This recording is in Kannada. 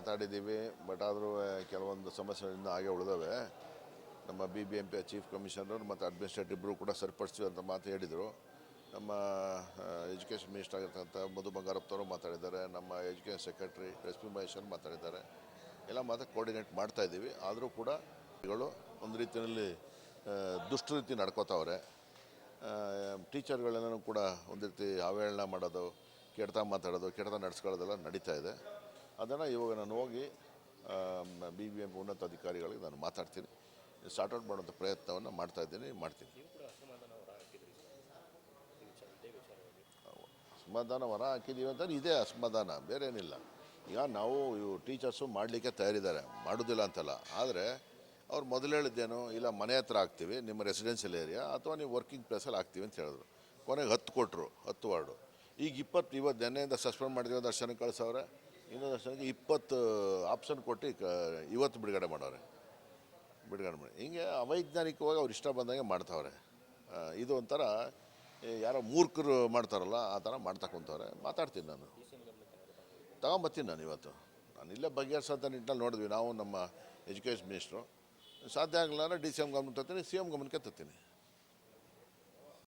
ಮಾತಾಡಿದ್ದೀವಿ ಬಟ್ ಆದರೂ ಕೆಲವೊಂದು ಸಮಸ್ಯೆಗಳಿಂದ ಹಾಗೆ ಉಳಿದವೆ. ನಮ್ಮ B B M P chief commissioner ಮತ್ತು ಅಡ್ಮಿನಿಸ್ಟ್ರೇಟಿವ್ ಇಬ್ಬರು ಕೂಡ ಸರಿಪಡಿಸ್ತೀವಿ ಅಂತ ಮಾತು ಹೇಳಿದರು. ನಮ್ಮ ಎಜುಕೇಷನ್ ಮಿನಿಸ್ಟರ್ ಆಗಿರ್ತಕ್ಕಂಥ ಮಧು ಬಂಗಾರಪ್ಪನವರು ಮಾತಾಡಿದ್ದಾರೆ, ನಮ್ಮ ಎಜುಕೇಷನ್ ಸೆಕ್ರೆಟ್ರಿ ರಶ್ಮಿ ಮಾತಾಡಿದ್ದಾರೆ. ಎಲ್ಲ ಮಾತು ಕೋರ್ಡಿನೇಟ್ ಮಾಡ್ತಾ ಇದ್ದೀವಿ. ಆದರೂ ಕೂಡ ಇವುಗಳು ಒಂದು ರೀತಿಯಲ್ಲಿ ದುಷ್ಟ ರೀತಿ ನಡ್ಕೋತಾವ್ರೆ. ಟೀಚರ್ಗಳೆಲ್ಲನೂ ಕೂಡ ಒಂದು ರೀತಿ ಅವಹೇಳನ ಮಾಡೋದು, ಕೆಡ್ತಾ ಮಾತಾಡೋದು, ಕೆಡ್ತಾ ನಡೆಸ್ಕೊಳ್ಳೋದೆಲ್ಲ ನಡೀತಾ ಇದೆ. ಅದನ್ನು ಇವಾಗ ನಾನು ಹೋಗಿ ಬಿ ಬಿ ಎಂ ಉನ್ನತ ಅಧಿಕಾರಿಗಳಿಗೆ ನಾನು ಮಾತಾಡ್ತೀನಿ. ಸಾರ್ಟ್ ಔಟ್ ಮಾಡುವಂಥ ಪ್ರಯತ್ನವನ್ನು ಮಾಡ್ತಾ ಇದ್ದೀನಿ ಮಾಡ್ತೀನಿ. ಅಸಮಾಧಾನ ಹೊರ ಹಾಕಿದ್ದೀವಿ ಅಂತಂದ್ರೆ ಇದೇ ಅಸಮಾಧಾನ ಬೇರೆ ಏನಿಲ್ಲ. ಈಗ ನಾವು ಇವು ಟೀಚರ್ಸು ಮಾಡಲಿಕ್ಕೆ ತಯಾರಿದ್ದಾರೆ. ಮಾಡೋದಿಲ್ಲ ಅಂತಲ್ಲ. ಆದರೆ ಅವ್ರು ಮೊದಲು ಹೇಳಿದ್ದೇನು ಇಲ್ಲ ಮನೆ ಹತ್ರ ಹಾಕ್ತೀವಿ ನಿಮ್ಮ ರೆಸಿಡೆನ್ಷಿಯಲ್ ಏರಿಯಾ ಅಥವಾ ನೀವು ವರ್ಕಿಂಗ್ ಪ್ಲೇಸಲ್ಲಿ ಹಾಕ್ತೀವಿ ಅಂತ ಹೇಳಿದ್ರು. ಕೊನೆಗೆ ಹತ್ತು ಕೊಟ್ಟರು ಹತ್ತು ವಾರ್ಡು. ಈಗ ಇಪ್ಪತ್ತು, ಇವತ್ತು ನೆನ್ನೆಯಿಂದ ಸಸ್ಪೆಂಡ್ ಮಾಡಿದ್ದೀವಿ ದರ್ಶನ ಕಳಿಸವ್ರೆ ಇನ್ನೊಂದು ದರ್ಶನಕ್ಕೆ ಇಪ್ಪತ್ತು ಆಪ್ಷನ್ ಕೊಟ್ಟು ಇವತ್ತು ಬಿಡುಗಡೆ ಮಾಡೋರೆ. ಬಿಡುಗಡೆ ಮಾಡಿ. ಹಿಂಗೆ ಅವೈಜ್ಞಾನಿಕವಾಗಿ ಅವ್ರು ಇಷ್ಟ ಬಂದಂಗೆ ಮಾಡ್ತಾವ್ರೆ. ಇದು ಒಂಥರ ಯಾರೋ ಮೂರ್ಖರು ಮಾಡ್ತಾರಲ್ಲ, ಆ ಥರ ಮಾಡ್ತಾ ಕುಂತವ್ರೆ ಮಾತಾಡ್ತೀನಿ ನಾನು. ತಗೊಂಬತ್ತೀನಿ ನಾನು ಇವತ್ತು. ನಾನು ಇಲ್ಲೇ ಬಗೆಹರಿಸೋಂಥ ನಿಟ್ಟಿನಲ್ಲಿ ನೋಡಿದ್ವಿ. ನಾವು ನಮ್ಮ ಎಜುಕೇಷನ್ ಮಿನಿಸ್ಟ್ರು. ಸಾಧ್ಯ ಆಗಲಿಲ್ಲ ಅಂದರೆ ಡಿ ಸಿ ಎಂ ಗಮನಕ್ಕೆ ತರ್ತೀನಿ, ಸಿ ಎಂ ಗಮನಕ್ಕೆ ತರ್ತೀನಿ.